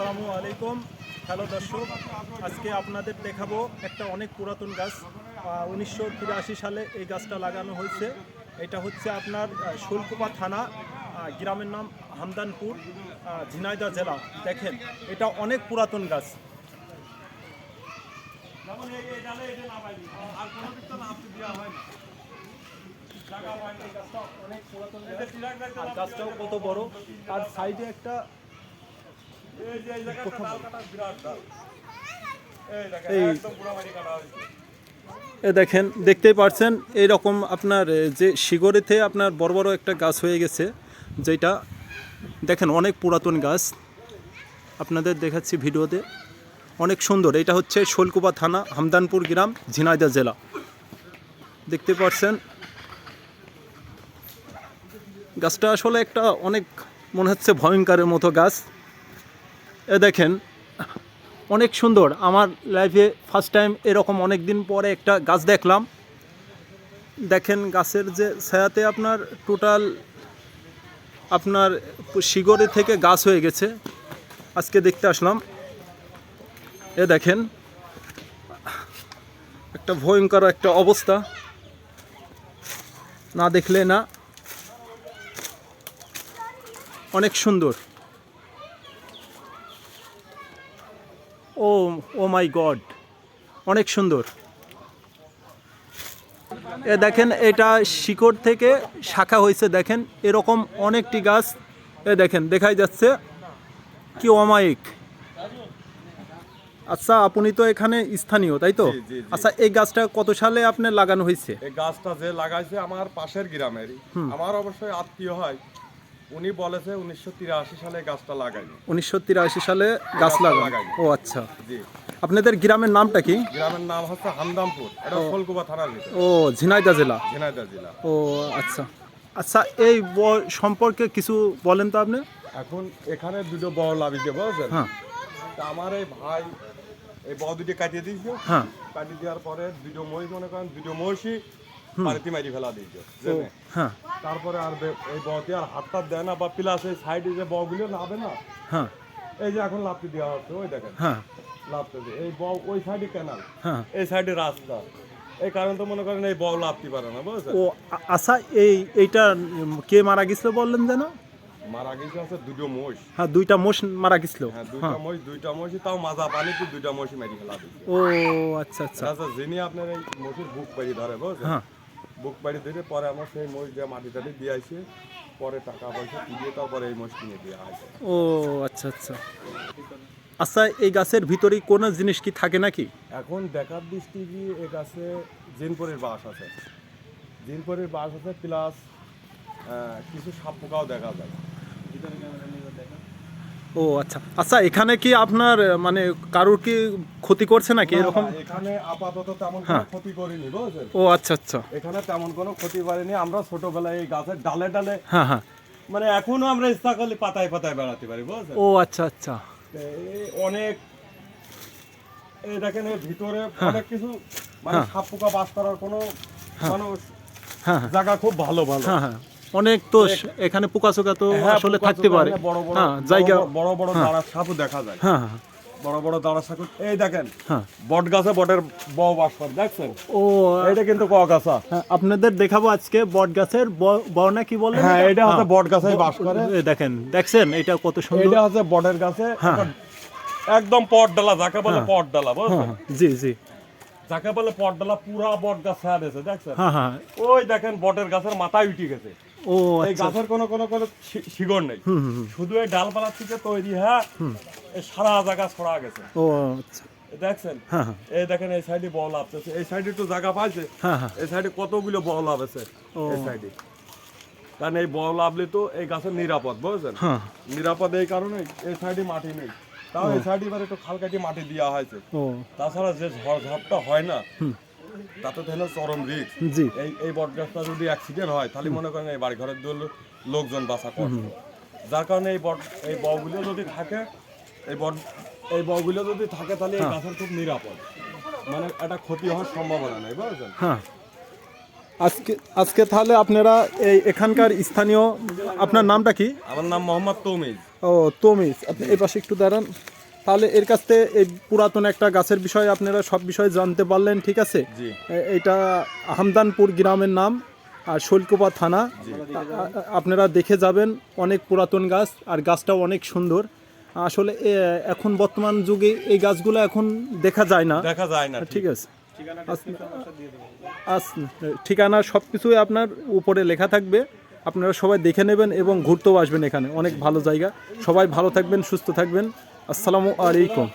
আসসালামু আলাইকুম। হ্যালো দর্শক, আজকে আপনাদের দেখাবো একটা অনেক পুরাতন গাছ। উনিশশো তিরাশি সালে এই গাছটা লাগানো হয়েছে। এটা হচ্ছে আপনার শুল্কুপা থানা গ্রামের নাম হামদানপুর ঝিনাইদা জেলা। দেখেন, এটা অনেক পুরাতন গাছ। গাছটাও কত বড় আর সাইডে একটা এই দেখেন, দেখতেই পারছেন, এইরকম আপনার যে শিগড়িতে আপনার বড় বড় একটা গাছ হয়ে গেছে, যেটা দেখেন অনেক পুরাতন গাছ। আপনাদের দেখাচ্ছি ভিডিওতে। অনেক সুন্দর, এটা হচ্ছে শোলকুপা থানা, হামদানপুর গ্রাম ঝিনাইদা জেলা। দেখতে পাচ্ছেন গাছটা আসলে একটা অনেক, মনে হচ্ছে ভয়ঙ্করের মতো গাছ। দেখেন, অনেক সুন্দর। আমার লাইফে ফার্স্ট টাইম এরকম অনেক দিন পরে একটা গাছ দেখলাম। দেখেন গাছের যে ছায়াতে আপনার টোটাল আপনার শিগড়ি থেকে গাছ হয়ে গেছে। আজকে দেখতে আসলাম। এ দেখেন, একটা ভয়ঙ্কর একটা অবস্থা। না দেখলে না। অনেক সুন্দর। ও ও মাই গড অনেক সুন্দর। এ দেখেন এটা শিকড় থেকে শাখা হয়েছে দেখেন। এরকম অনেকটি গাছ এ দেখেন দেখাই যাচ্ছে। কি অমায়িক। আচ্ছা আপনি তো এখানে স্থানীয় তাই তো। আচ্ছা এই গাছটা কত সালে আপনার লাগানো হয়েছে? এই গাছটা যে লাগাইছে আমার পাশের গ্রামেরই। আমার অবশ্যই আত্মীয় হয়। উনি বলেছে উনিশশো তিরাশি সালে গাছটা লাগাইনি। উনিশশো তিরাশি সালে গাছ লাগাইনি। ও আচ্ছা। জি। আপনাদের গ্রামের নামটা কি? গ্রামের নাম হচ্ছে হামদামপুর এটা ফলকুবা থানার ভিতরে। ও ঝিনাইদহ জেলা? ঝিনাইদহ জেলা। ও আচ্ছা। আচ্ছা এই সম্পর্কে কিছু বলেন তো আপনি। এখন এখানে দুটো বড় লাভিছে বুঝছেন? হ্যাঁ। আমার এই ভাই এই বড় দুটো কাটিয়ে দিয়েছে। হ্যাঁ। কাটিয়ে দেওয়ার পরে দুটো মহিষ মনে করেন দুটো মহিষই বাড়িতে মারি ফেলা দিয়েছে হ্যাঁ। তারপরে আর এই বউতে আর হাত টাত দেয় না বা প্লাস এই সাইডে যে বউগুলো লাভে না? হ্যাঁ। এই যে এখন লাভটি দেওয়া হচ্ছে ওই দেখেন। হ্যাঁ। দিয়ে এই বউ ওই সাইডে ক্যানাল হ্যাঁ। এই সাইডে রাস্তা। এই কারণ তো মনে করেন এই বউ লাভতে পারে না বুঝছেন? ও আচ্ছা এই এইটা কে মারা গেছিল বললেন যেন? মারা গেছে আছে দুটো মোষ হ্যাঁ দুইটা মোষ মারা গেছিল। হ্যাঁ দুইটা মোষ দুইটা মোষ তাও মাজা পানিতে দুইটা মোষই মারি ফেলা ও আচ্ছা আচ্ছা। আচ্ছা যিনি আপনার এই মোষের বুক পাড়ি ধরে বুঝছেন? হ্যাঁ। বুক পাড়ি ধরে পরে আমার সেই মোষ দিয়ে মাটি টাটি দিয়ে আসে পরে টাকা পয়সা দিয়ে তারপরে এই মোষ কিনে দেওয়া হয় ও আচ্ছা আচ্ছা। আচ্ছা এই গাছের ভিতরে কোনো জিনিস কি থাকে নাকি? এখন দেখার দৃষ্টি কি এ গাছে জিনপুরের বাস আছে? জিনপুরের বাস আছে প্লাস কিছু সাপ পোকাও দেখা যায়। ও আচ্ছা। আচ্ছা এখানে কি আপনার মানে কারোর কি ক্ষতি করছে নাকি? এরকম এখানে আপাতত তেমন হ্যাঁ। কোনো ক্ষতি করিনি বুঝছেন? ও আচ্ছা আচ্ছা। এখানে তেমন কোনো ক্ষতি করিনি। আমরা ছোটবেলায় এই গাছের ডালে ডালে হ্যাঁ হ্যাঁ। মানে এখনও আমরা ইচ্ছা করলে পাতায় পাতায় বেড়াতে পারি বুঝছেন? ও আচ্ছা আচ্ছা। এই অনেক এই দেখেন এর ভিতরে অনেক কিছু মানে হ্যাঁ। সাপ পোকা বাস করার কোনো মানুষ হ্যাঁ হ্যাঁ। জায়গা খুব ভালো ভালো। হ্যাঁ হ্যাঁ। অনেক তো এখানে পোকা চোকা তো হ্যাঁ, আসলে থাকতে পারে। হ্যাঁ জায়গা বড়- বড় বড় দাঁড়ার সাপও দেখা যায়। হ্যাঁ হ্যাঁ। বড় বড় দাঁড়ার সাপ এই দেখেন হ্যাঁ। বট গাছে বটের বউ বাস করে দেখছেন? ও এইটা কিন্তু হ্যাঁ, আপনাদের দেখাবো আজকে বট গাছের বর্ণা কি বলেন হ্যাঁ এটা হচ্ছে বট গাছে বাস করে। দেখেন দেখছেন? এটা কত সুন্দর। এইটা হচ্ছে বটের গাছে। হ্যাঁ। একদম পট ডালা যাকে বলে পট ডালা হ্যাঁ বুঝছেন হ্যাঁ, জি জি। যাকে বলে পট ডালা পুরা বট গাছ ছায়া দিয়েছে দেখছেন? হ্যাঁ হ্যাঁ। ওই দেখেন বটের গাছের মাথায় উঠে গেছে। ও এই আচ্ছা। গাছের কোনো কোনো কোনো শি- শিকড় নেই। শুধু এই ডালপালা থেকে তৈরি হ্যাঁ? সারা জায়গা ছড়া গেছে। ও আচ্ছা। দেখছেন? হ্যাঁ হ্যাঁ। এই দেখেন এই সাইডে বল আপতেছে এই সাইডে জায়গা পাইছে? হ্যাঁ এই সাইডে কতগুলো বল ও। এই সাইডে। কারণ এই বল আপলে তো এই গাছের নিরাপদ বুঝছেন? নিরাপদ এই কারণে এই সাইডে মাটি নেই। তাও এই সাইডে এবার একটু খালকাটি মাটি দেওয়া হয়েছে। তাছাড়া যে ঝড় ঝড়টা হয় না তাতে তো চরম রিস্ক জি। এই এই বটগাছটা যদি অ্যাক্সিডেন্ট হয় তাহলে মনে করেন এই বাড়ি ঘরের দল লোকজন বাঁচা কষ্ট। যার কারণে এই বট এই বগুলো যদি থাকে এই বট এই বগুলো যদি থাকে তাহলে এই গাছের খুব নিরাপদ। মানে একটা ক্ষতি হওয়ার সম্ভাবনা নেই বুঝলেন হ্যাঁ। আজকে আজকে তাহলে আপনারা এই এখানকার স্থানীয় আপনার নামটা কি? আমার নাম মোহাম্মদ তৌমিজ। ও তৌমিজ। আপনি এই পাশে একটু দাঁড়ান। তাহলে এর কাছ থেকে এই পুরাতন একটা গাছের বিষয়ে আপনারা সব বিষয়ে জানতে পারলেন ঠিক আছে? এটা হামদানপুর গ্রামের নাম আর শৈলকুপা থানা। আপনারা দেখে যাবেন অনেক পুরাতন গাছ আর গাছটাও অনেক সুন্দর। আসলে এখন বর্তমান যুগে এই গাছগুলো এখন দেখা যায় না। দেখা যায় না ঠিক আছে? ঠিকানা সব কিছুই আপনার উপরে লেখা থাকবে। আপনারা সবাই দেখে নেবেন এবং ঘুরতেও আসবেন এখানে। অনেক ভালো জায়গা। সবাই ভালো থাকবেন সুস্থ থাকবেন। আসসালামু আলাইকুম।